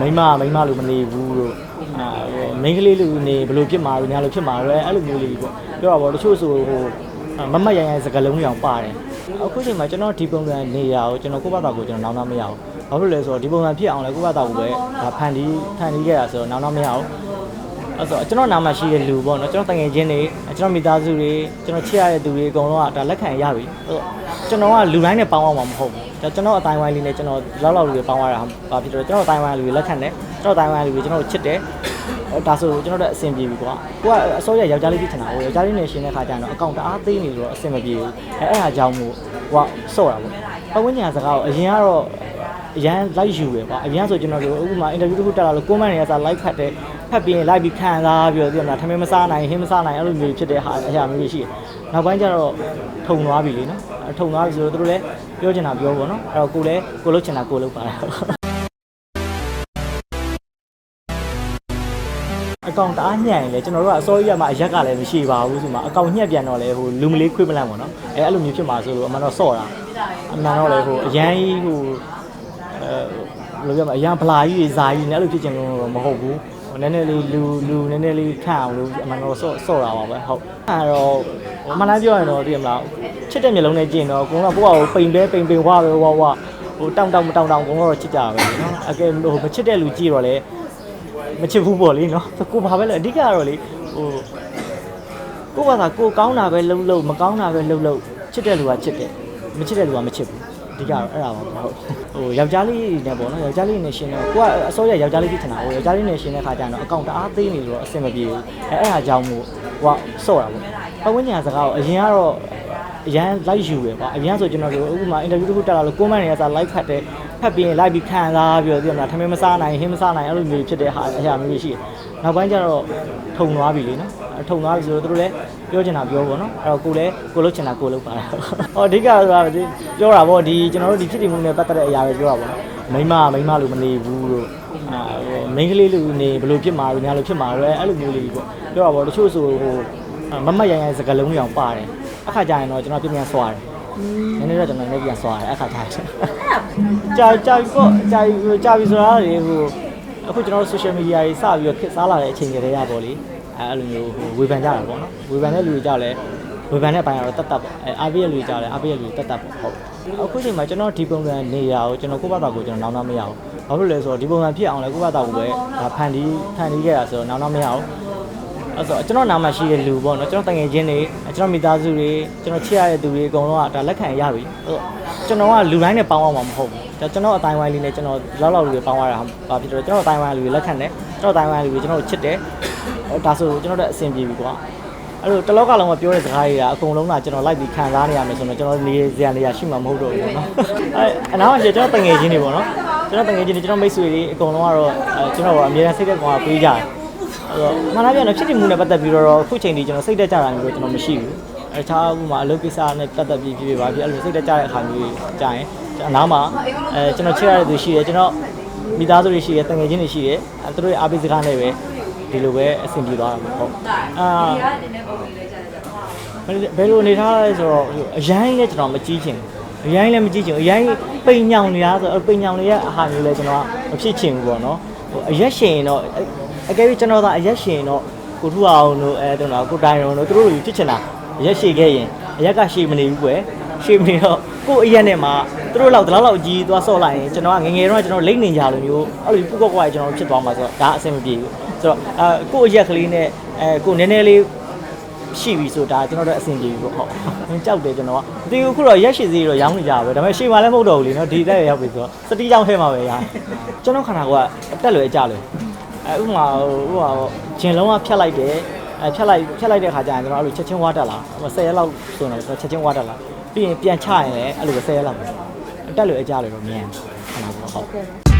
မိန်းမမိန်းမလို့မနေဘူးလို့အာမိန်းကလေးလူနေဘယ်လိုဖြစ်မှာလဲညာလိုဖြစ်မှာလဲအဲ့လိုမျိုးလေးပေါ့ပြောတာပေါ့တချို့ဆိုဟိုမမတ်ရရစကလုံးတွေအောင်ပါတယ်အခုချိန်မှာကျွန်တော်ဒီပုံစံနေရအောင်ကျွန်တော်ကိုယ့်ဘာသာကိုကျွန်တော်နောင်တမရအောင်ဘာဖြစ်လဲဆိုတော့ဒီပုံစံဖြစ်အောင်လဲကိုယ့်ဘာသာကိုပဲဒါဖန်တီးဖန်တီးခဲ့တာဆိုတော့နောင်တမရအောင်အဲ့ဆိုကျွန်တော်နာမရှိတဲ့လူပေါ့နော်ကျွန်တော်တငယ်ချင်းတွေကျွန်တော်မိသားစုတွေကျွန်တော်ချစ်ရတဲ့သူတွေအကုန်လုံးကဒါလက်ခံရပြီအဲ့တော့ ကျွန်တော်ကလူတိုင်းနဲ့ပေါင်းအောင်မှာမဟုတ်ဘူးဒါကျွန်တော်အတိုင်းဝိုင်းလေးနဲ့ကျွန်တော်လောက်လောက်လူတွေပေါင်းရတာဘာဖြစ်လို့လဲကျွန်တော်အတိုင်းဝိုင်းလူတွေလက်ခံတယ်ကျွန်တော်အတိုင်းဝိုင်းလူတွေကျွန်တော်ချစ်တယ်အဲ့ဒါဆိုကျွန်တော်တို့အဆင်ပြေပြီကွာကိုကအစိုးရယောက်ျားလေးဖြစ်ချင်တာဟိုယောက်ျားလေးနဲ့ရှင်တဲ့ခါကျတော့အကောင့်တအားသေးနေလို့အဆင်မပြေဘူးအဲ့အဲ့ဒါကြောင့်မို့ကိုကစော့တာပေါ့ပဝင်းညာစကားကိုအရင်ကတော့အရန်လိုက်ယူပဲကွာအရင်ဆိုကျွန်တော်တို့အခုမှအင်တာဗျူးတစ်ခုတက်လာလို့ comment တွေကစာ like ဖတ်တယ် ဖတ်ပြီးရင် like ပြီးခံစားပြီးတော့ဒီမှာထမင်းမစားနိုင်ဟင်းမစားနိုင်အဲ့လိုမျိုးဖြစ်တဲ့ဟာအရာမျိုးတွေရှိတယ်နောက်ပိုင်းကျတော့ထုံသွားပြီလေနော်အဲ့ထုံသွားပြီဆိုတော့တို့လည်းပြောချင်တာပြောပေါ့နော်အဲ့တော့ကိုလည်းကိုလုပ်ချင်တာကိုလုပ်ပါလားအကောင့်တအားညံ့ရင်လေကျွန်တော်တို့ကအစောကြီးကမှအရက်ကလည်းမရှိပါဘူးဆိုမှအကောင့်ညှက်ပြန်တော့လေဟိုလူမလေးခွေးမလန့်ပေါ့နော်အဲအဲ့လိုမျိုးဖြစ်မှာဆိုလို့အမှန်တော့စော့တာအမှန်တော့လေဟိုအရန်ကြီးဟိုအဲဘယ်လိုပြောမလဲအရန်ဗလာကြီးတွေဇာကြီးနဲ့အဲ့လိုဖြစ်ချင်လို့တော့မဟုတ်ဘူး ဟိုနည်းနည်းလေးလူလူနည်းနည်းလေးခန့်အောင်လို့အမှန်တော့စော့စော့တာပါပဲဟုတ်အဲ့တော့ဟိုမှန်လားပြောရင်တော့သိရမလားချစ်တဲ့မျိုးလုံးနဲ့ကြည့်ရင်တော့ကိုကကိုယ့်ဟာကိုပိန်ပဲပိန်ပိန်ဝါပဲဝါဝါဟိုတောင်းတောင်းမတောင်းတောင်းကိုကတော့ချစ်ကြပါပဲနော်အကဲဟိုမချစ်တဲ့လူကြည့်တော့လေမချစ်ဘူးပေါ့လေနော်ကိုဘာပဲလဲအဓိကကတော့လေဟိုကိုဘာသာကိုကောင်းတာပဲလှုပ်လှုပ်မကောင်းတာပဲလှုပ်လှုပ်ချစ်တဲ့လူကချစ်တယ်မချစ်တဲ့လူကမချစ်ဘူးအ ဓိကတော့အဲ့ဒါပါပဲဟုတ်ဟိုယောက်ျားလေးနဲ့ပေါ့နော်ယောက်ျားလေးနဲ့ရှင်တော့ကိုကအစိုးရယောက်ျားလေးဖြစ်ချင်တာဟိုယောက်ျားလေးနဲ့ရှင်တဲ့ခါကျတော့အကောင့်တအားသေးနေလို့အဆင်မပြေဘူးအဲအဲ့ဒါကြောင့်မို့ကိုကစော့တာပေါ့ပဝင်းညာစကားကိုအရင်ကတော့အရန်လိုက်ယူပဲကွာအရင်ဆိုကျွန်တော်တို့အခုမှအင်တာဗျူးတစ်ခုတက်လာလို့ comment တွေကစာ like ဖတ်တယ် ဖတ်ပြီးရင် like ပြီးခံစားပြီးတော့ဒီမှာထမင်းမစားနိုင်ဟင်းမစားနိုင်အဲ့လိုမျိုးဖြစ်တဲ့ဟာအရာမျိုးတွေရှိတယ်နောက်ပိုင်းကျတော့ထုံသွားပြီလေနော်အဲ့ထုံသွားပြီဆိုတော့တို့လည်းပြောချင်တာပြောပေါ့နော်အဲ့တော့ကိုလည်းကိုလုပ်ချင်တာကိုလုပ်ပါလားဟောအဓိကဆိုတာဒီပြောတာပေါ့ဒီကျွန်တော်တို့ဒီဖြစ်တည်မှုနဲ့ပတ်သက်တဲ့အရာပဲပြောတာပေါ့နော်မိန်းမမိန်းမလို့မနေဘူးလို့အာဟိုမိန်းကလေးလူနေဘယ်လိုဖြစ်မှာလဲညာလိုဖြစ်မှာလဲအဲ့လိုမျိုးလေးပေါ့ပြောတာပေါ့တချို့ဆိုဟိုမမတ်ရရစကလုံးတွေအောင်ပါတယ်အခါကျရင်တော့ကျွန်တော်ပြင်ပြန်ဆွာတယ် နည်းနည်းတော့ကျွန်တော်လည်းပြန်ဆွာတယ်အခါကျရင်ကြာကြာပေါ့ကြာကြာပြီဆိုတာလေဟိုအခုကျွန်တော်တို့ social media ကြီးစပြီးတော့ခက်စားလာတဲ့အချိန်ကလေးရပေါ့လေအဲအဲ့လိုမျိုးဟိုဝေဖန်ကြတာပေါ့နော်ဝေဖန်တဲ့လူတွေကြောက်လဲဝေဖန်တဲ့ဘိုင်းကတော့တတ်တတ်ပေါ့အဲအားပေးတဲ့လူတွေကြောက်လဲအားပေးတဲ့လူတွေတတ်တတ်ပေါ့ဟုတ်အခုချိန်မှာကျွန်တော်ဒီပုံစံနေရအောင်ကျွန်တော်ကိုယ့်ဘာသာကိုကျွန်တော်နောင်တမရအောင်ဘာဖြစ်လဲဆိုတော့ဒီပုံစံဖြစ်အောင်လဲကိုယ့်ဘာသာကိုပဲဒါဖန်တီးဖန်တီးခဲ့တာဆိုတော့နောင်တမရအောင် အဲ့ဆိုကျွန်တော်နာမရှိတဲ့လူပေါ့နော်ကျွန်တော်တငယ်ချင်းတွေကျွန်တော်မိသားစုတွေကျွန်တော်ချစ်ရတဲ့သူတွေအကုန်လုံးကဒါလက်ခံရပြီအဲ့ကျွန်တော်ကလူတိုင်းနဲ့ပေါင်းအောင်မှာမဟုတ်ဘူးဒါကျွန်တော်အတိုင်းဝိုင်းလေးနဲ့ကျွန်တော်လောက်လောက်လူတွေပေါင်းရတာဘာဖြစ်လို့လဲကျွန်တော်အတိုင်းဝိုင်းလူတွေလက်ခံတယ်ကျွန်တော်အတိုင်းဝိုင်းလူတွေကျွန်တော်ချစ်တယ်ဒါဆိုကျွန်တော်တို့အဆင်ပြေပြီကွာအဲ့လိုတလောကလုံးကပြောတဲ့စကားတွေကအကုန်လုံးကကျွန်တော်လိုက်ပြီးခံစားနေရမယ်ဆိုတော့ကျွန်တော်နေစရာနေရာရှိမှာမဟုတ်တော့ဘူးပေါ့နော်အဲအနားမှာကျွန်တော်တငယ်ချင်းတွေပေါ့နော်ကျွန်တော်တငယ်ချင်းတွေကျွန်တော်မိတ်ဆွေတွေအကုန်လုံးကတော့အဲကျွန်တော်ကအမြဲတမ်းစိတ်သက်ကောင်ကပေးကြတယ်အဲ့တော့ မှန်လားပြောရင်ဖြစ်တည်မှုနဲ့ပတ်သက်ပြီးတော့အခုချိန်ဒီကျွန်တော်စိတ်သက်ကြတာမျိုးကျွန်တော်မရှိဘူးအဲတခြားဥပမာအလုပ်ကိစ္စနဲ့ပတ်သက်ပြီးဖြစ်ဖြစ်ပါဖြစ်အဲ့လိုစိတ်သက်ကြတဲ့အခါမျိုးကြာရင်အနားမှာအဲကျွန်တော်ချစ်ရတဲ့သူရှိတယ်ကျွန်တော်မိသားစုတွေရှိတယ်တငယ်ချင်းတွေရှိတယ်အဲသူတို့ရဲ့အားပေးစကားနဲ့ပဲဒီလိုပဲအဆင်ပြေသွားတာပေါ့ဟုတ်အာဘယ်လိုအနေထားလဲဆိုတော့အရင်လည်းကျွန်တော်မကြည့်ချင်ဘူးအရင်လည်းမကြည့်ချင်ဘူးအရင်ပိန်ညောင်နေတာဆိုတော့ပိန်ညောင်နေရဲ့အဟာမျိုးလဲကျွန်တော်မဖြစ်ချင်ဘူးပေါ့နော်ဟိုအရက်ရှင်ရင်တော့ အကယ်၍ကျွန်တော်သာအရက်ရှင်ရင်တော့ကိုထူအောင်တို့အဲတုန်းကကိုတိုင်ရုံတို့သူတို့ဖြစ်ချင်တာအရက်ရှိခဲ့ရင်အရက်ကရှိမနေဘူးကွယ်ရှိမနေတော့ကိုအရက်နဲ့မှသူတို့လောက်တလောက်လောက်ကြီးသွားဆော့လိုက်ရင်ကျွန်တော်ကငငယ်တော့ကျွန်တော်လိမ့်နေကြလိုမျိုးအဲ့လိုပူကော့ကော့ကျွန်တော်ဖြစ်သွားမှာဆိုတော့ဒါအဆင်မပြေဘူးဆိုတော့အဲကိုအရက်ကလေးနဲ့အဲကိုနည်းနည်းလေးရှိပြီဆိုတာကျွန်တော်တို့အဆင်ပြေပြီပေါ့ဟုတ်ကြောက်တယ်ကျွန်တော်ကမသိဘူးခုတော့ရက်ရှိသေးတော့ရောင်းနေကြပါပဲဒါပေမဲ့ရှေ့မှာလည်းမဟုတ်တော့ဘူးလीနော်ဒီတက်ရရောက်ပြီဆိုတော့စတီးကြောင်းထဲမှာပဲရကျွန်တော်ခန္ဓာကိုယ်ကအတက်လွယ်အကြလွယ် အဲဥမာဟိုဟာဂျင်လုံးကဖြတ်လိုက်တယ်အဲဖြတ်လိုက်ဖြတ်လိုက်တဲ့ခါကျရင်ကျွန်တော်အဲ့လိုချက်ချင်းဝါတက်လာ10ရက်လောက်ဆိုတော့ချက်ချင်းဝါတက်လာပြီးရင်ပြန်ချရင်လည်းအဲ့လိုပဲ10ရက်လောက်ပဲတက်လွယ်အကြလွယ်တော့မြန်ခန္ဓာကိုယ်ဟုတ်